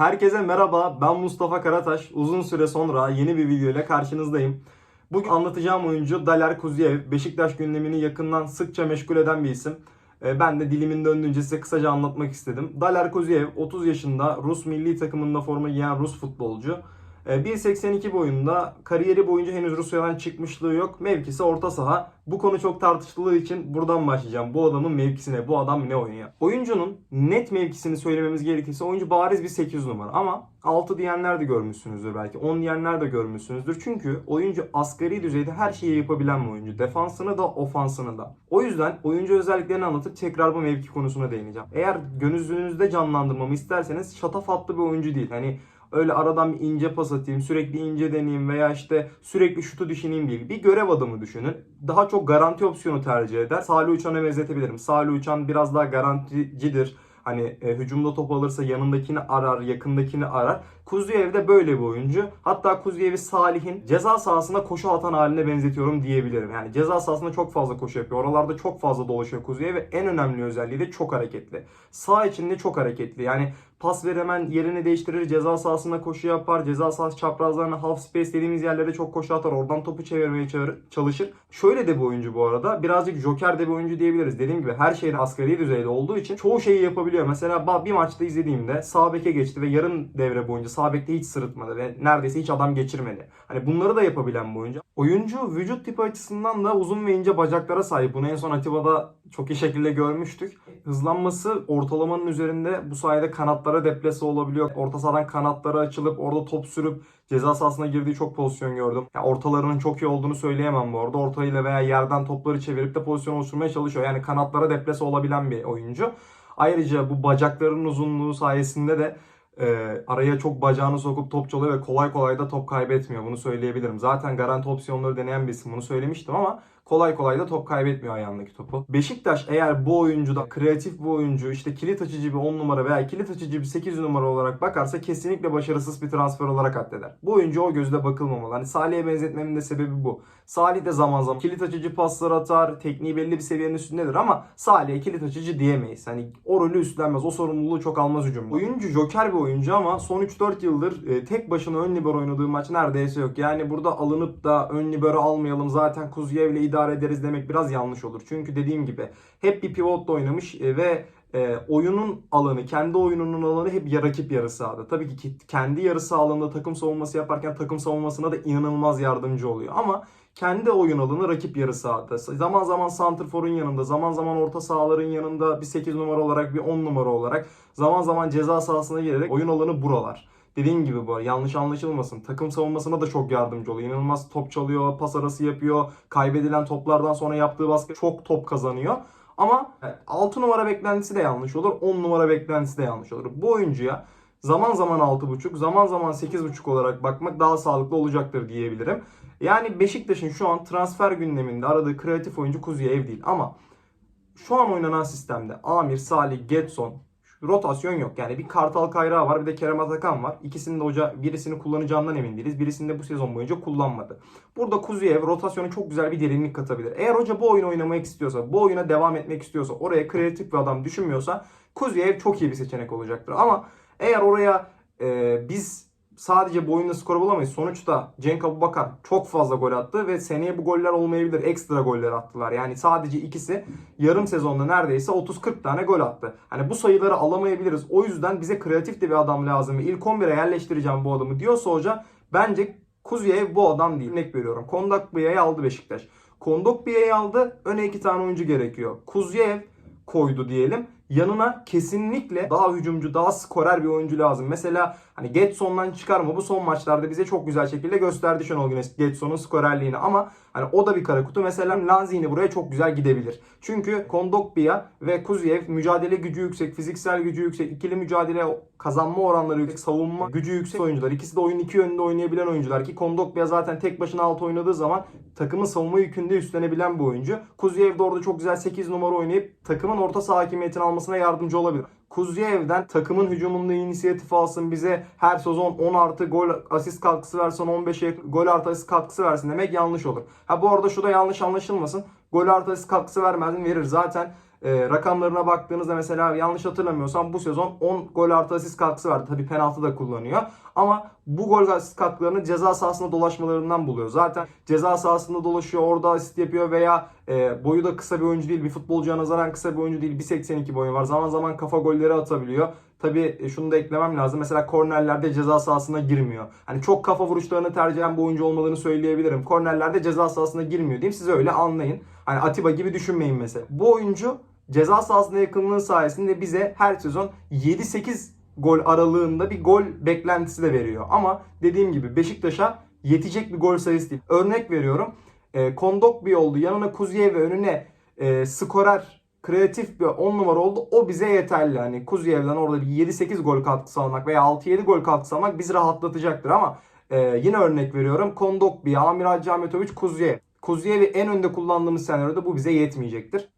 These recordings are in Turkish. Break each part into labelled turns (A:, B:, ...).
A: Herkese merhaba, ben Mustafa Karataş. Uzun süre sonra yeni bir video ile karşınızdayım. Bugün anlatacağım oyuncu Daler Kuzuyev. Beşiktaş gündemini yakından sıkça meşgul eden bir isim. Ee, Ben de dilimin döndüğünce size kısaca anlatmak istedim. Daler Kuzuyev 30 yaşında Rus milli takımında forma giyen Rus futbolcu. Ee, 1.82 boyunda kariyeri boyunca henüz Rusya'dan çıkmışlığı yok. Mevkisi orta saha. Bu konu çok tartışıldığı için buradan başlayacağım. Bu adamın mevkisine, bu adam ne oynuyor? Oyuncunun net mevkisini söylememiz gerekirse oyuncu bariz bir 8 numara. Ama 6 diyenler de görmüşsünüzdür belki. 10 diyenler de görmüşsünüzdür. Çünkü oyuncu asgari düzeyde her şeyi yapabilen bir oyuncu. Defansını da ofansını da. O yüzden oyuncu özelliklerini anlatıp tekrar bu mevki konusuna değineceğim. Eğer gönlünüzde canlandırmamı isterseniz şatafatlı bir oyuncu değil. Hani öyle aradan bir ince pas atayım, sürekli ince deneyeyim veya işte sürekli şutu düşüneyim değil. Bir görev adamı düşünün. Daha çok garanti opsiyonu tercih eder. Salih Uçan'a benzetebilirim. Salih Uçan biraz daha garanticidir. Hani e, hücumda top alırsa yanındakini arar, yakındakini arar. Kuzuyev de böyle bir oyuncu. Hatta Kuzuyev'i Salih'in ceza sahasında koşu atan haline benzetiyorum diyebilirim. Yani ceza sahasında çok fazla koşu yapıyor. Oralarda çok fazla dolaşıyor Kuzuyev ve en önemli özelliği de çok hareketli. Sağ içinde çok hareketli. Yani pas ver hemen yerini değiştirir. Ceza sahasında koşu yapar. Ceza sahası çaprazlarına half space dediğimiz yerlere çok koşu atar. Oradan topu çevirmeye çalışır. Şöyle de bir oyuncu bu arada. Birazcık joker de bir oyuncu diyebiliriz. Dediğim gibi her şeyin asgari düzeyde olduğu için çoğu şeyi yapabiliyor. Mesela bir maçta izlediğimde sağ beke geçti ve yarım devre boyunca sağ bekte hiç sırıtmadı ve neredeyse hiç adam geçirmedi. Hani bunları da yapabilen bir oyuncu. Oyuncu vücut tipi açısından da uzun ve ince bacaklara sahip. Bunu en son Atiba'da çok iyi şekilde görmüştük. Hızlanması ortalamanın üzerinde bu sayede kanatlara deplese olabiliyor. Orta sahadan kanatları açılıp orada top sürüp ceza sahasına girdiği çok pozisyon gördüm. Ya ortalarının çok iyi olduğunu söyleyemem bu arada. Ortayla veya yerden topları çevirip de pozisyon oluşturmaya çalışıyor. Yani kanatlara deplese olabilen bir oyuncu. Ayrıca bu bacakların uzunluğu sayesinde de e, araya çok bacağını sokup top çalıyor ve kolay kolay da top kaybetmiyor. Bunu söyleyebilirim. Zaten garanti opsiyonları deneyen bir isim bunu söylemiştim ama kolay kolay da top kaybetmiyor ayağındaki topu. Beşiktaş eğer bu oyuncuda kreatif bir oyuncu, işte kilit açıcı bir 10 numara veya kilit açıcı bir 8 numara olarak bakarsa kesinlikle başarısız bir transfer olarak addeder. Bu oyuncu o gözle bakılmamalı. Hani Salih'e benzetmemin de sebebi bu. Salih de zaman zaman kilit açıcı paslar atar, tekniği belli bir seviyenin üstündedir ama Salih'e kilit açıcı diyemeyiz. Hani o rolü üstlenmez, o sorumluluğu çok almaz hücumda. Oyuncu joker bir oyuncu ama son 3-4 yıldır e, tek başına ön libero oynadığı maç neredeyse yok. Yani burada alınıp da ön libero almayalım zaten Kuzuyev'le idare ederiz demek biraz yanlış olur. Çünkü dediğim gibi hep bir pivotla oynamış e, ve e, oyunun alanı, kendi oyununun alanı hep ya rakip yarı sahada. Tabii ki kendi yarı sahalığında takım savunması yaparken takım savunmasına da inanılmaz yardımcı oluyor. Ama kendi oyun alanı rakip yarı sahada. Zaman zaman santrforun yanında, zaman zaman orta sahaların yanında bir 8 numara olarak, bir 10 numara olarak, zaman zaman ceza sahasına girerek oyun alanı buralar. Dediğim gibi bu yanlış anlaşılmasın. Takım savunmasına da çok yardımcı oluyor. İnanılmaz top çalıyor, pas arası yapıyor. Kaybedilen toplardan sonra yaptığı baskı çok top kazanıyor. Ama 6 numara beklentisi de yanlış olur. 10 numara beklentisi de yanlış olur. Bu oyuncuya zaman zaman 6.5, zaman zaman 8.5 olarak bakmak daha sağlıklı olacaktır diyebilirim. Yani Beşiktaş'ın şu an transfer gündeminde aradığı kreatif oyuncu Kuzuyev değil ama şu an oynanan sistemde Amir, Salih, Getson rotasyon yok. Yani bir Kartal Kayrağı var bir de Kerem Atakan var. İkisini de hoca birisini kullanacağından emin değiliz. Birisini de bu sezon boyunca kullanmadı. Burada Kuzuyev rotasyona çok güzel bir derinlik katabilir. Eğer hoca bu oyunu oynamak istiyorsa, bu oyuna devam etmek istiyorsa, oraya kreatif bir adam düşünmüyorsa Kuzuyev çok iyi bir seçenek olacaktır. Ama eğer oraya e, biz sadece bu skor bulamayız. Sonuçta Cenk Abubakar çok fazla gol attı ve seneye bu goller olmayabilir. Ekstra goller attılar. Yani sadece ikisi yarım sezonda neredeyse 30-40 tane gol attı. Hani bu sayıları alamayabiliriz. O yüzden bize kreatif de bir adam lazım ve ilk 11'e yerleştireceğim bu adamı diyorsa hoca bence Kuzuyev bu adam değil. Örnek veriyorum. Kondakbia'yı aldı Beşiktaş. Kondakbia'yı aldı. Öne iki tane oyuncu gerekiyor. Kuzuyev koydu diyelim. Yanına kesinlikle daha hücumcu, daha skorer bir oyuncu lazım. Mesela hani Getson'dan çıkarma bu son maçlarda bize çok güzel şekilde gösterdi Şenol Güneş Getson'un skorerliğini ama hani o da bir kara kutu. Mesela Lanzini buraya çok güzel gidebilir. Çünkü Kondogbia ve Kuzuyev mücadele gücü yüksek, fiziksel gücü yüksek, ikili mücadele kazanma oranları yüksek, savunma gücü yüksek oyuncular. İkisi de oyun iki yönünde oynayabilen oyuncular ki Kondogbia zaten tek başına alt oynadığı zaman takımın savunma yükünde üstlenebilen bir oyuncu. Kuzuyev de orada çok güzel 8 numara oynayıp takımın orta saha hakimiyetini almasına yardımcı olabilir. Kuzuyev'den takımın hücumunda inisiyatif alsın bize her sezon 10 artı gol asist katkısı versin 15'e gol artı asist katkısı versin demek yanlış olur. Ha bu arada şu da yanlış anlaşılmasın. Gol artı asist katkısı vermez mi? Verir. Zaten e, rakamlarına baktığınızda mesela yanlış hatırlamıyorsam bu sezon 10 gol artı asist katkısı vardı. Tabii penaltı da kullanıyor. Ama bu gol asist katkılarını ceza sahasında dolaşmalarından buluyor. Zaten ceza sahasında dolaşıyor, orada asist yapıyor veya e, boyu da kısa bir oyuncu değil. Bir futbolcuya nazaran kısa bir oyuncu değil. 1.82 boyu var. Zaman zaman kafa golleri atabiliyor. Tabii e, şunu da eklemem lazım. Mesela kornerlerde ceza sahasına girmiyor. Hani çok kafa vuruşlarını tercih eden bir oyuncu olmadığını söyleyebilirim. Kornerlerde ceza sahasına girmiyor diyeyim. Siz öyle anlayın. Hani Atiba gibi düşünmeyin mesela. Bu oyuncu ceza sahasına yakınlığı sayesinde bize her sezon 7-8 gol aralığında bir gol beklentisi de veriyor. Ama dediğim gibi Beşiktaş'a yetecek bir gol sayısı değil. Örnek veriyorum. E, Kondokbi oldu. Yanına Kuziye ve önüne e, skorer kreatif bir 10 numara oldu. O bize yeterli. Hani Kuziyev'den orada bir 7-8 gol katkısı almak veya 6-7 gol katkısı almak bizi rahatlatacaktır ama e, yine örnek veriyorum. Kondokbi, Amir Hacı Ahmetoviç, Kuziyev. Kuziyev'i en önde kullandığımız senaryoda bu bize yetmeyecektir.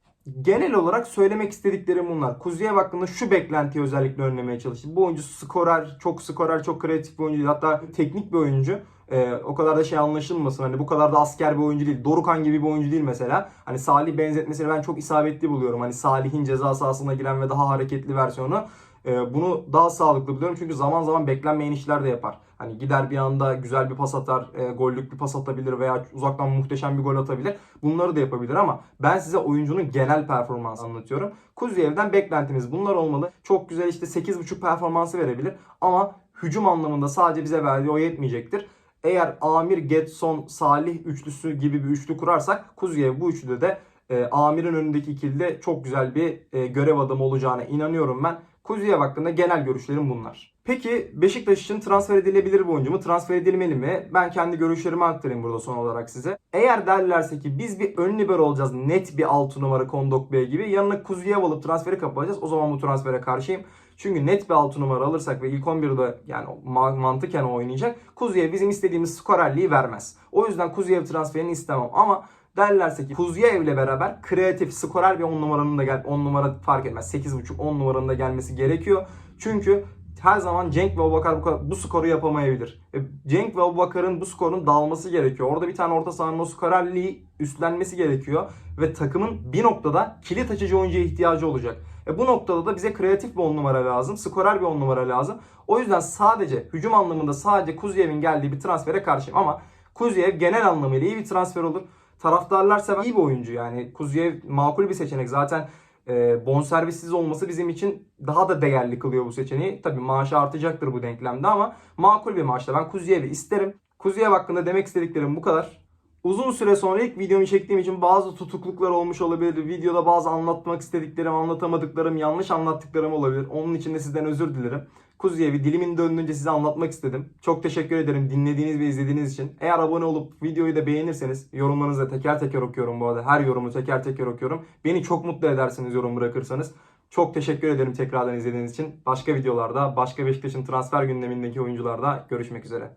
A: Genel olarak söylemek istediklerim bunlar. Kuziyev hakkında şu beklentiyi özellikle önlemeye çalıştım. Bu oyuncu skorer, çok skorer, çok kreatif bir oyuncu değil. Hatta teknik bir oyuncu. Ee, o kadar da şey anlaşılmasın. Hani bu kadar da asker bir oyuncu değil. Dorukan gibi bir oyuncu değil mesela. Hani Salih benzetmesini ben çok isabetli buluyorum. Hani Salih'in ceza sahasına giren ve daha hareketli versiyonu. Ee, bunu daha sağlıklı buluyorum. Çünkü zaman zaman beklenmeyen işler de yapar. Hani gider bir anda güzel bir pas atar, e, gollük bir pas atabilir veya uzaktan muhteşem bir gol atabilir. Bunları da yapabilir ama ben size oyuncunun genel performansını anlatıyorum. Kuzeyev'den beklentimiz bunlar olmalı. Çok güzel işte 8.5 performansı verebilir ama hücum anlamında sadece bize verdiği o yetmeyecektir. Eğer Amir, Getson, Salih üçlüsü gibi bir üçlü kurarsak Kuzuyev bu üçlüde de e, Amir'in önündeki ikilide çok güzel bir e, görev adamı olacağına inanıyorum ben. Kuzuyev hakkında genel görüşlerim bunlar. Peki Beşiktaş için transfer edilebilir bir oyuncu mu? Transfer edilmeli mi? Ben kendi görüşlerimi aktarayım burada son olarak size. Eğer derlerse ki biz bir ön libero olacağız net bir 6 numara Kondok Bey gibi yanına Kuzuyev alıp transferi kapatacağız. O zaman bu transfere karşıyım. Çünkü net bir 6 numara alırsak ve ilk 11'de yani ma- mantıken oynayacak. Kuzuyev bizim istediğimiz skorerliği vermez. O yüzden Kuzuyev transferini istemem ama derlerse ki Kuzuyev ile beraber kreatif, skorer bir 10 numaranın da gel 10 numara fark etmez. 8.5 10 numaranın da gelmesi gerekiyor. Çünkü her zaman Cenk ve Abubakar bu, skoru yapamayabilir. E, Cenk ve Abubakar'ın bu skorun dağılması gerekiyor. Orada bir tane orta sahanın o skorerliği üstlenmesi gerekiyor. Ve takımın bir noktada kilit açıcı oyuncuya ihtiyacı olacak. E, bu noktada da bize kreatif bir 10 numara lazım. Skorer bir 10 numara lazım. O yüzden sadece hücum anlamında sadece Kuziyev'in geldiği bir transfere karşıyım. Ama Kuziyev genel anlamıyla iyi bir transfer olur. Taraftarlar sever iyi bir oyuncu yani. Kuziyev makul bir seçenek. Zaten e, bonservissiz olması bizim için daha da değerli kılıyor bu seçeneği. Tabii maaşı artacaktır bu denklemde ama makul bir maaşla ben Kuziyev'i isterim. Kuziyev hakkında demek istediklerim bu kadar. Uzun süre sonra ilk videomu çektiğim için bazı tutukluklar olmuş olabilir. Videoda bazı anlatmak istediklerim, anlatamadıklarım, yanlış anlattıklarım olabilir. Onun için de sizden özür dilerim. Kuzeyev'i dilimin döndüğünce size anlatmak istedim. Çok teşekkür ederim dinlediğiniz ve izlediğiniz için. Eğer abone olup videoyu da beğenirseniz yorumlarınızı da teker teker okuyorum bu arada. Her yorumu teker teker okuyorum. Beni çok mutlu edersiniz yorum bırakırsanız. Çok teşekkür ederim tekrardan izlediğiniz için. Başka videolarda, başka Beşiktaş'ın transfer gündemindeki oyuncularda görüşmek üzere.